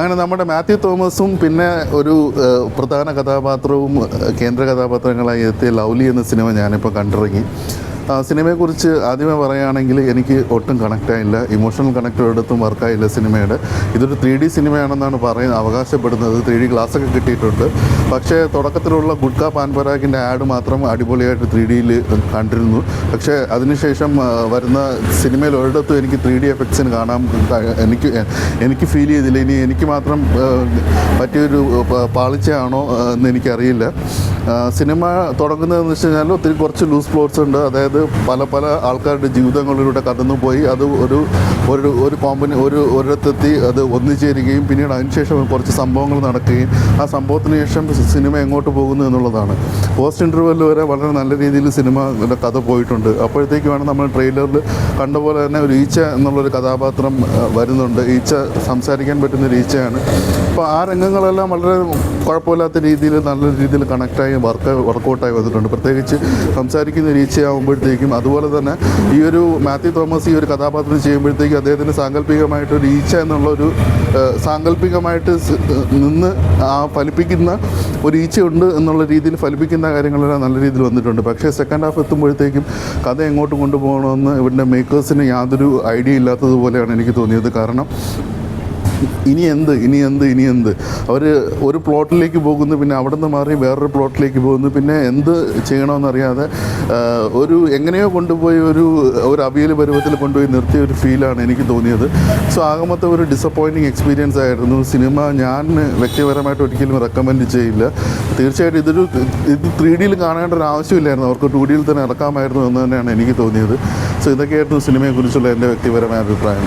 അങ്ങനെ നമ്മുടെ മാത്യു തോമസും പിന്നെ ഒരു പ്രധാന കഥാപാത്രവും കേന്ദ്ര കഥാപാത്രങ്ങളായി എത്തിയ ലൗലി എന്ന സിനിമ ഞാനിപ്പോൾ കണ്ടിറങ്ങി. സിനിമയെക്കുറിച്ച് ആദ്യമേ പറയുകയാണെങ്കിൽ എനിക്ക് ഒട്ടും കണക്റ്റ് ആയില്ല. ഇമോഷണൽ കണക്റ്റ് ഒരിടത്തും വർക്കായില്ല സിനിമയുടെ. ഇതൊരു ത്രീ ഡി സിനിമയാണെന്നാണ് പറയുന്നത്. അവകാശപ്പെടുന്നത്. ത്രീ ഡി ഗ്ലാസ്സൊക്കെ കിട്ടിയിട്ടുണ്ട്. പക്ഷേ തുടക്കത്തിലുള്ള ഗുഡ്ക പാൻപരാഗിന്റെ ആഡ് മാത്രം അടിപൊളിയായിട്ട് ത്രീ ഡിയിൽ കണ്ടിരുന്നു. പക്ഷേ അതിനുശേഷം വരുന്ന സിനിമയിൽ ഒരിടത്തും എനിക്ക് ത്രീ ഡി എഫക്ട്സിന് കാണാൻ എനിക്ക് എനിക്ക് ഫീൽ ചെയ്തില്ല. ഇനി എനിക്ക് മാത്രം പറ്റിയൊരു പാളിച്ചയാണോ എന്ന് എനിക്കറിയില്ല. സിനിമ തുടങ്ങുന്നതെന്ന് വെച്ച് കഴിഞ്ഞാൽ ഒത്തിരി കുറച്ച് ലൂസ് പ്ലോട്ട്സ് ഉണ്ട്. അതായത് പല പല ആൾക്കാരുടെ ജീവിതങ്ങളിലൂടെ കടന്നു പോയി. അത് ഒരു ഒരു ഒരു കോമ്പനി ഒരു ഒരിടത്തെത്തി അത് ഒന്നിച്ചേരുകയും പിന്നീട് അതിനുശേഷം കുറച്ച് സംഭവങ്ങൾ നടക്കുകയും ആ സംഭവത്തിന് ശേഷം സിനിമ എങ്ങോട്ട് പോകുന്നു എന്നുള്ളതാണ്. പോസ്റ്റ് ഇന്റർവെൽ വരെ വളരെ നല്ല രീതിയിൽ സിനിമ കഥ പോയിട്ടുണ്ട്. അപ്പോഴത്തേക്കുമാണ് നമ്മൾ ട്രെയിലറിൽ കണ്ട പോലെ തന്നെ ഒരു ഈച്ച എന്നുള്ളൊരു കഥാപാത്രം വരുന്നുണ്ട്. ഈച്ച സംസാരിക്കാൻ പറ്റുന്ന ഒരു ഈച്ചയാണ്. അപ്പോൾ ആ രംഗങ്ങളെല്ലാം വളരെ കുഴപ്പമില്ലാത്ത രീതിയിൽ നല്ല രീതിയിൽ കണക്റ്റായി വർക്ക് വർക്കൗട്ടായി വന്നിട്ടുണ്ട്. പ്രത്യേകിച്ച് സംസാരിക്കുന്ന ഒരു ഈച്ചയാകുമ്പോഴത്തേക്കും അതുപോലെ തന്നെ ഈ ഒരു മാത്യു തോമസ് ഈ ഒരു കഥാപാത്രം ചെയ്യുമ്പോഴത്തേക്കും അദ്ദേഹത്തിന് സാങ്കല്പികമായിട്ട് ഒരു ഈച്ച എന്നുള്ളൊരു സാങ്കല്പികമായിട്ട് നിന്ന് ആ ഫലിപ്പിക്കുന്ന ഒരു ഈച്ചയുണ്ട് എന്നുള്ള രീതിയിൽ ഫലിപ്പിക്കുന്ന കാര്യങ്ങളെല്ലാം നല്ല രീതിയിൽ വന്നിട്ടുണ്ട്. പക്ഷേ സെക്കൻഡ് ഹാഫ് എത്തുമ്പോഴത്തേക്കും കഥ എങ്ങോട്ട് കൊണ്ടുപോകണമെന്ന് ഇവരുടെ മേക്കേഴ്സിന് യാതൊരു ഐഡിയ ഇല്ലാത്തതുപോലെയാണ് എനിക്ക് തോന്നിയത്. കാരണം ഇനി എന്ത് ഇനി എന്ത് ഇനി എന്ത്? അവർ ഒരു പ്ലോട്ടിലേക്ക് പോകുന്നു പിന്നെ അവിടെ നിന്ന് മാറി വേറൊരു പ്ലോട്ടിലേക്ക് പോകുന്നു പിന്നെ എന്ത് ചെയ്യണമെന്നറിയാതെ ഒരു എങ്ങനെയോ കൊണ്ടുപോയി ഒരു ഒരു അവിയൽ പരുവത്തിൽ കൊണ്ടുപോയി നിർത്തിയ ഒരു ഫീലാണ് എനിക്ക് തോന്നിയത്. സോ ആകമത്തെ ഒരു ഡിസപ്പോയിന്റിങ് എക്സ്പീരിയൻസ് ആയിരുന്നു. സിനിമ ഞാൻ വ്യക്തിപരമായിട്ട് ഒരിക്കലും റെക്കമെൻഡ് ചെയ്യില്ല. തീർച്ചയായിട്ടും ഇതൊരു ഇത് ത്രീ ഡിയിൽ കാണേണ്ട ഒരു ആവശ്യമില്ലായിരുന്നു. അവർക്ക് ടു ഡിയിൽ തന്നെ ഇറക്കാമായിരുന്നു എന്ന് തന്നെയാണ് എനിക്ക് തോന്നിയത്. സോ ഇതൊക്കെയായിരുന്നു സിനിമയെക്കുറിച്ചുള്ള എന്റെ വ്യക്തിപരമായ അഭിപ്രായം.